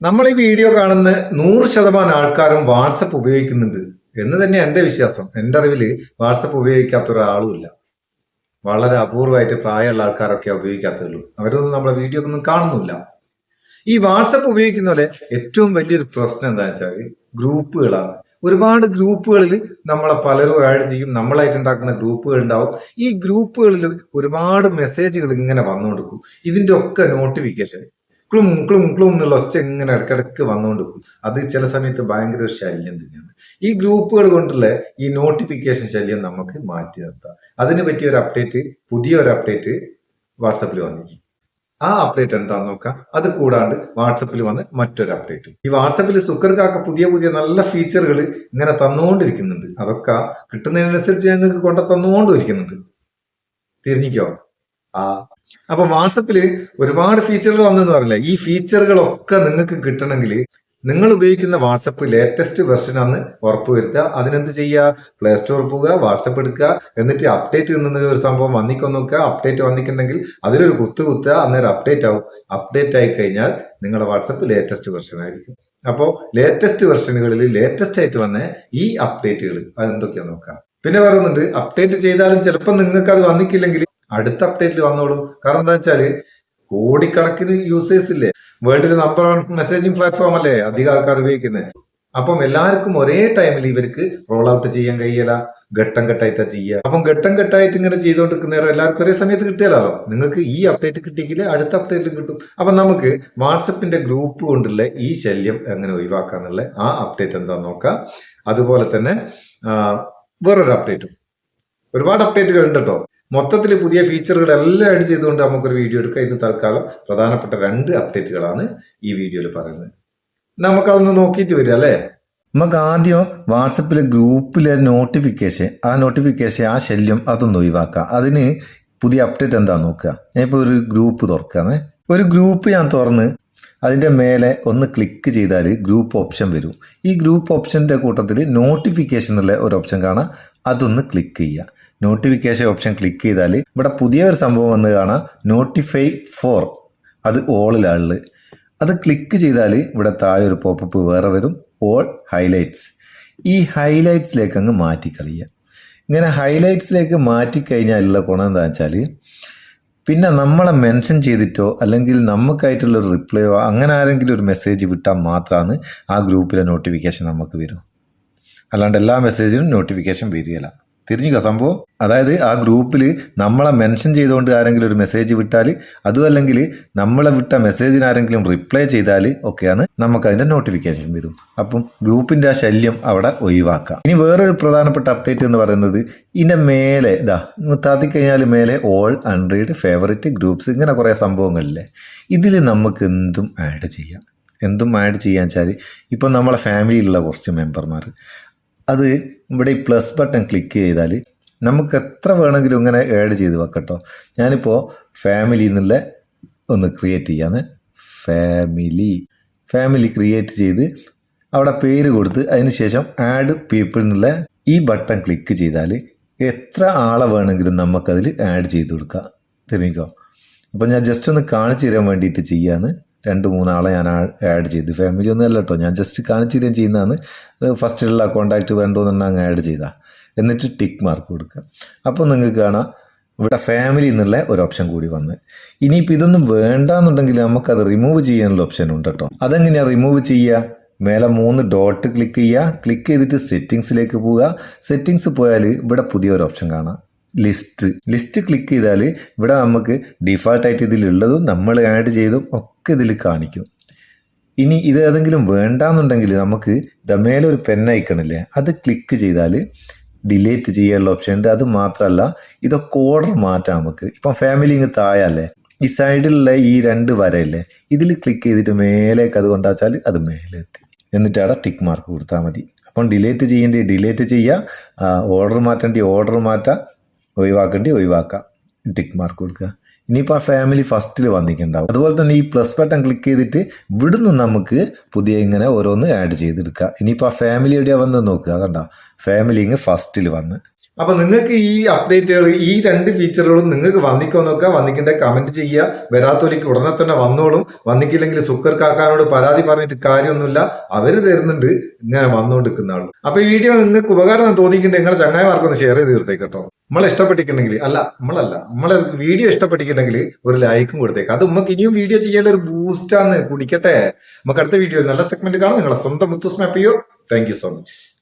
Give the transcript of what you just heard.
നമ്മൾ ഈ വീഡിയോ കാണുന്ന നൂറ് ശതമാനം ആൾക്കാരും വാട്സപ്പ് ഉപയോഗിക്കുന്നുണ്ട് എന്ന് തന്നെ എന്റെ വിശ്വാസം. എന്റെ അറിവിൽ വാട്സപ്പ് ഉപയോഗിക്കാത്ത ഒരാളുമില്ല വളരെ അപൂർവമായിട്ട് പ്രായമുള്ള ആൾക്കാരൊക്കെ ഉപയോഗിക്കാത്തുള്ളൂ. അവരൊന്നും നമ്മളെ വീഡിയോ ഒന്നും കാണുന്നില്ല. ഈ വാട്സപ്പ് ഉപയോഗിക്കുന്ന പോലെ ഏറ്റവും വലിയൊരു പ്രശ്നം എന്താണെന്ന് വെച്ചാൽ ഗ്രൂപ്പുകളാണ്. ഒരുപാട് ഗ്രൂപ്പുകളിൽ നമ്മളെ പലരും ആഡ് നമ്മളായിട്ട് ഉണ്ടാക്കുന്ന ഗ്രൂപ്പുകൾ ഉണ്ടാവും. ഈ ഗ്രൂപ്പുകളിൽ ഒരുപാട് മെസ്സേജുകൾ ഇങ്ങനെ വന്നുകൊടുക്കും ഇതിന്റെ ഒക്കെ നോട്ടിഫിക്കേഷൻ ക്ലും ക്ലും ക്ലും എന്നുള്ള ഒച്ച ഇങ്ങനെ ഇടയ്ക്കിടയ്ക്ക് പോകും അത് ചില സമയത്ത് ഭയങ്കര ഒരു ശല്യം തന്നെയാണ്. ഈ ഗ്രൂപ്പുകൾ കൊണ്ടുള്ള ഈ നോട്ടിഫിക്കേഷൻ ശല്യം നമുക്ക് മാറ്റി നിർത്താം. അതിന് പറ്റിയ ഒരു അപ്ഡേറ്റ് പുതിയ ഒരു അപ്ഡേറ്റ് വാട്സപ്പിൽ വന്നിരിക്കും. ആ അപ്ഡേറ്റ് എന്താന്ന് നോക്കാം. അത് കൂടാണ്ട് വാട്സപ്പിൽ വന്ന് മറ്റൊരു അപ്ഡേറ്റ് ഈ വാട്സപ്പിൽ സുക്കർക്കാക്ക പുതിയ പുതിയ നല്ല ഫീച്ചറുകൾ ഇങ്ങനെ തന്നുകൊണ്ടിരിക്കുന്നുണ്ട്. അതൊക്കെ കിട്ടുന്നതിനനുസരിച്ച് ഞങ്ങൾക്ക് കൊണ്ട തന്നുകൊണ്ടിരിക്കുന്നുണ്ട് തിരിഞ്ഞിക്കോ അപ്പൊ വാട്സപ്പിൽ ഒരുപാട് ഫീച്ചറുകൾ വന്നെന്ന് പറഞ്ഞില്ലേ? ഈ ഫീച്ചറുകളൊക്കെ നിങ്ങൾക്ക് കിട്ടണമെങ്കിൽ നിങ്ങൾ ഉപയോഗിക്കുന്ന വാട്സപ്പ് ലേറ്റസ്റ്റ് വെർഷൻ ആണ് ഉറപ്പുവരുത്തുക. അതിനെന്ത് ചെയ്യുക? പ്ലേ സ്റ്റോർ പോവുക വാട്സപ്പ് എടുക്കുക എന്നിട്ട് അപ്ഡേറ്റ് എന്ന ഒരു സംഭവം വന്നിക്കോ നോക്കുക. അപ്ഡേറ്റ് വന്നിട്ടുണ്ടെങ്കിൽ അതിലൊരു കുത്തു കുത്തുക അന്നേരം അപ്ഡേറ്റ് ആവും. അപ്ഡേറ്റ് ആയി കഴിഞ്ഞാൽ നിങ്ങളുടെ വാട്സപ്പ് ലേറ്റസ്റ്റ് വെർഷൻ ആയിരിക്കും. അപ്പോൾ ലേറ്റസ്റ്റ് വെർഷനുകളിൽ ലേറ്റസ്റ്റ് ആയിട്ട് വന്ന ഈ അപ്ഡേറ്റുകൾ അതെന്തൊക്കെയാന്ന് നോക്കാം പിന്നെ പറയുന്നുണ്ട് അപ്ഡേറ്റ് ചെയ്താലും ചിലപ്പോൾ നിങ്ങൾക്ക് അത് വന്നിക്കില്ലെങ്കിൽ അടുത്ത അപ്ഡേറ്റിൽ വന്നോളും. കാരണം എന്താ വെച്ചാൽ കോടിക്കണക്കിന് യൂസേഴ്സ് ഇല്ലേ? വേൾഡിൽ നമ്പർ വൺ മെസ്സേജിംഗ് പ്ലാറ്റ്ഫോം അല്ലേ അധികം ആൾക്കാർ ഉപയോഗിക്കുന്നത് അപ്പം എല്ലാവർക്കും ഒരേ ടൈമിൽ ഇവർക്ക് റോൾ ഔട്ട് ചെയ്യാൻ കഴിയല ഘട്ടം ഘട്ടമായിട്ടാ ചെയ്യുക അപ്പം ഘട്ടം ഘട്ടമായിട്ട് ഇങ്ങനെ ചെയ്തുകൊണ്ടിരിക്കുന്നവരും എല്ലാവർക്കും ഒരേ സമയത്ത് കിട്ടിയാലോ? നിങ്ങൾക്ക് ഈ അപ്ഡേറ്റ് കിട്ടിയെങ്കിൽ അടുത്ത അപ്ഡേറ്റിലും കിട്ടും. അപ്പം നമുക്ക് വാട്സപ്പിന്റെ ഗ്രൂപ്പ് കൊണ്ടുള്ള ഈ ശല്യം എങ്ങനെ ഒഴിവാക്കാന്നുള്ള ആ അപ്ഡേറ്റ് എന്താ നോക്കാം. അതുപോലെ തന്നെ വേറൊരു അപ്ഡേറ്റും ഒരുപാട് അപ്ഡേറ്റുകൾ ഉണ്ട് കേട്ടോ മൊത്തത്തിൽ പുതിയ ഫീച്ചറുകൾ എല്ലാം ആഡ് ചെയ്തുകൊണ്ട് നമുക്കൊരു വീഡിയോ എടുക്കാം. ഇത് തൽക്കാലം പ്രധാനപ്പെട്ട രണ്ട് അപ്ഡേറ്റുകളാണ് ഈ വീഡിയോയിൽ പറയുന്നത്. നമുക്കതൊന്ന് നോക്കിയിട്ട് വരിക അല്ലേ? നമുക്ക് ആദ്യം വാട്സപ്പിൽ ഗ്രൂപ്പിലെ നോട്ടിഫിക്കേഷൻ ആ നോട്ടിഫിക്കേഷൻ ആ ശല്യം അതൊന്ന് ഒഴിവാക്കുക. അതിന് പുതിയ അപ്ഡേറ്റ് എന്താ നോക്കുക? ഞാൻ ഇപ്പോൾ ഒരു ഗ്രൂപ്പ് തുറക്കാന്ന് ഒരു ഗ്രൂപ്പ് ഞാൻ തുറന്ന് അതിന്റെ മേലെ ഒന്ന് ക്ലിക്ക് ചെയ്താൽ ഗ്രൂപ്പ് ഓപ്ഷൻ വരും. ഈ ഗ്രൂപ്പ് ഓപ്ഷന്റെ കൂട്ടത്തിൽ നോട്ടിഫിക്കേഷൻ എന്നുള്ള ഒരു ഓപ്ഷൻ കാണാം. അതൊന്ന് ക്ലിക്ക് ചെയ്യുക. നോട്ടിഫിക്കേഷൻ ഓപ്ഷൻ ക്ലിക്ക് ചെയ്താൽ ഇവിടെ പുതിയ ഒരു സംഭവം വന്ന് കാണാം. നോട്ടിഫൈ ഫോർ അത് ഓളിലാണുള്ളത് അത് ക്ലിക്ക് ചെയ്താൽ ഇവിടെ താഴെ ഒരു പോപ്പപ്പ് വേറെ വരും. ഓൾ ഹൈലൈറ്റ്സ് ഈ ഹൈലൈറ്റ്സിലേക്ക് അങ്ങ് മാറ്റിക്കളിയുക. ഇങ്ങനെ ഹൈലൈറ്റ്സിലേക്ക് മാറ്റിക്കഴിഞ്ഞാൽ ഉള്ള ഗുണം എന്താ വെച്ചാൽ പിന്നെ നമ്മളെ മെൻഷൻ ചെയ്തിട്ടോ അല്ലെങ്കിൽ നമുക്കായിട്ടുള്ള ഒരു റിപ്ലൈയോ അങ്ങനെ ആരെങ്കിലും ഒരു മെസ്സേജ് വിട്ടാൽ മാത്രമാണ് ആ ഗ്രൂപ്പിലെ നോട്ടിഫിക്കേഷൻ നമുക്ക് വരും. അല്ലാണ്ട് എല്ലാ മെസ്സേജിനും നോട്ടിഫിക്കേഷൻ വരികയില്ല. തിരിഞ്ഞുക സംഭവം. അതായത് ആ ഗ്രൂപ്പിൽ നമ്മളെ മെൻഷൻ ചെയ്തുകൊണ്ട് ആരെങ്കിലും ഒരു മെസ്സേജ് വിട്ടാൽ അതും അല്ലെങ്കിൽ നമ്മളെ വിട്ട മെസ്സേജിന് ആരെങ്കിലും റിപ്ലൈ ചെയ്താൽ ഒക്കെയാണ് നമുക്ക് അതിന്റെ നോട്ടിഫിക്കേഷൻ വരും. അപ്പം ഗ്രൂപ്പിന്റെ ആ ശല്യം അവിടെ ഒഴിവാക്കാം. ഇനി വേറൊരു പ്രധാനപ്പെട്ട അപ്ഡേറ്റ് എന്ന് പറയുന്നത് ഇതിന്റെ മേലെ ഇതാ താത്തി കഴിഞ്ഞാൽ മേലെ ഓൾ അൺറീഡ് ഫേവറേറ്റ് ഗ്രൂപ്പ്സ് ഇങ്ങനെ കുറേ സംഭവങ്ങളില്ലേ. ഇതിൽ നമുക്ക് എന്തും ആഡ് ചെയ്യാം. എന്തും ആഡ് ചെയ്യാൻ വെച്ചാൽ ഇപ്പം നമ്മളെ ഫാമിലിയിലുള്ള കുറച്ച് മെമ്പർമാർ അത് ഇവിടെ ഈ പ്ലസ് ബട്ടൺ ക്ലിക്ക് ചെയ്താൽ നമുക്ക് എത്ര വേണമെങ്കിലും ഇങ്ങനെ ആഡ് ചെയ്ത് വെക്കട്ടോ. ഞാനിപ്പോൾ ഫാമിലി എന്നുള്ള ഒന്ന് ക്രിയേറ്റ് ചെയ്യാന്ന്. ഫാമിലി ഫാമിലി ക്രിയേറ്റ് ചെയ്ത് അവിടെ പേര് കൊടുത്ത് അതിന് ശേഷം ആഡ് പീപ്പിൾ എന്നുള്ള ഈ ബട്ടൺ ക്ലിക്ക് ചെയ്താൽ എത്ര ആളെ വേണമെങ്കിലും നമുക്കതിൽ ആഡ് ചെയ്ത് കൊടുക്കാം. തിരിഞ്ഞോ അപ്പോൾ ഞാൻ ജസ്റ്റ് ഒന്ന് കാണിച്ചു തരാൻ വേണ്ടിയിട്ട് ചെയ്യാന്ന്. രണ്ട് മൂന്നാളെ ഞാൻ ആഡ് ചെയ്ത്. ഫാമിലി ഒന്നും അല്ല കേട്ടോ ഞാൻ ജസ്റ്റ് കാണിച്ചിരുകയും ചെയ്യുന്നതാണ്. ഫസ്റ്റിലുള്ള കോണ്ടാക്റ്റ് വേണ്ടോന്നുണ്ടെങ്കിൽ അങ്ങ് ആഡ് ചെയ്താൽ എന്നിട്ട് ടിക്ക് മാർക്ക് കൊടുക്കുക. അപ്പോൾ നിങ്ങൾക്ക് കാണാം. ഇവിടെ ഫാമിലി എന്നുള്ള ഒരു ഓപ്ഷൻ കൂടി വന്ന്. ഇനിയിപ്പോൾ ഇതൊന്നും വേണ്ട വേണ്ടാന്നുണ്ടെങ്കിൽ നമുക്കത് റിമൂവ് ചെയ്യാനുള്ള ഓപ്ഷൻ ഉണ്ട് കേട്ടോ അതെങ്ങനെയാണ് റിമൂവ് ചെയ്യുക? മേലെ മൂന്ന് ഡോട്ട് ക്ലിക്ക് ചെയ്യുക. ക്ലിക്ക് ചെയ്തിട്ട് സെറ്റിങ്സിലേക്ക് പോവുക. സെറ്റിങ്സ് പോയാൽ ഇവിടെ പുതിയൊരു ഓപ്ഷൻ കാണാം. ലിസ്റ്റ് ലിസ്റ്റ് ക്ലിക്ക് ചെയ്താൽ ഇവിടെ നമുക്ക് ഡിഫാൾട്ടായിട്ട് ഇതിലുള്ളതും നമ്മൾ ആഡ് ചെയ്തും ഒക്കെ ഇതിൽ കാണിക്കും. ഇനി ഇത് ഏതെങ്കിലും വേണ്ടാന്നുണ്ടെങ്കിൽ നമുക്ക് മേലെ ഒരു പെൻ ഐക്കണില്ലേ അത് ക്ലിക്ക് ചെയ്താൽ ഡിലീറ്റ് ചെയ്യാനുള്ള ഓപ്ഷൻ ഉണ്ട്. അത് മാത്രമല്ല ഇതൊക്കെ ഓർഡർ മാറ്റാം നമുക്ക്. ഇപ്പം ഫാമിലി ഇങ്ങ് താഴല്ലേ ഈ സൈഡിലുള്ള ഈ രണ്ട് വരയില്ലേ ഇതിൽ ക്ലിക്ക് ചെയ്തിട്ട് മേലേക്ക് അത് കൊണ്ടാച്ചാൽ അത് മേലെ എത്തി. എന്നിട്ട് അവിടെ ടിക്ക് മാർക്ക് കൊടുത്താൽ മതി. അപ്പം ഡിലേറ്റ് ചെയ്യേണ്ടി ഡിലേറ്റ് ചെയ്യുക ഓർഡർ മാറ്റേണ്ടി ഓർഡർ മാറ്റാം ഒഴിവാക്കേണ്ടി ഒഴിവാക്കാം. ടിക്ക് മാർക്ക് കൊടുക്കുക. ഇനിയിപ്പോൾ ആ ഫാമിലി ഫസ്റ്റിൽ വന്നിട്ടുണ്ടാവും. അതുപോലെ തന്നെ ഈ പ്ലസ് ബട്ടൺ ക്ലിക്ക് ചെയ്തിട്ട് ഇവിടുന്ന് നമുക്ക് പുതിയ ഇങ്ങനെ ഓരോന്ന് ആഡ് ചെയ്തെടുക്കുക ഇനിയിപ്പോൾ ആ ഫാമിലി എവിടെയാണ് വന്നത് നോക്കുക. കണ്ട? ഫാമിലി ഇങ്ങ് ഫസ്റ്റിൽ വന്ന്. അപ്പൊ നിങ്ങൾക്ക് ഈ അപ്ഡേറ്റുകൾ ഈ രണ്ട് ഫീച്ചറുകളും നിങ്ങൾക്ക് വന്നിക്കോ നോക്കുക. വന്നിക്കേണ്ട കമന്റ് ചെയ്യുക. വരാത്തോലിക്ക് ഉടനെ തന്നെ വന്നോളും. വന്നിക്കില്ലെങ്കിൽ സുക്കർ കാക്കാനോട് പരാതി പറഞ്ഞിട്ട് കാര്യമൊന്നുമില്ല. അവർ തരുന്നുണ്ട്. ഇങ്ങനെ വന്നുകൊണ്ടിരിക്കുന്ന ആളും. അപ്പൊ ഈ വീഡിയോ നിങ്ങൾക്ക് ഉപകാരം തോന്നിക്കിണ്ട് നിങ്ങളെ ചങ്ങായിമാർക്കൊന്ന് ഷെയർ ചെയ്ത് തീർത്തേക്കട്ടോ നമ്മളെ ഇഷ്ടപ്പെട്ടിട്ടുണ്ടെങ്കിൽ അല്ല നമ്മളല്ല നമ്മളെ വീഡിയോ ഇഷ്ടപ്പെട്ടിട്ടുണ്ടെങ്കിൽ ഒരു ലൈക്കും കൊടുത്തേക്ക്. അത് നമുക്ക് ഇനിയും വീഡിയോ ചെയ്യേണ്ട ഒരു ബൂസ്റ്റാന്ന് കുടിക്കട്ടെ. നമുക്ക് അടുത്ത വീഡിയോ നല്ല സെഗ്മെന്റ് കാണാം. നിങ്ങളെ സ്വന്തം മുത്തൂസ് മാപ്പ് ചെയ്യോ. Thank so much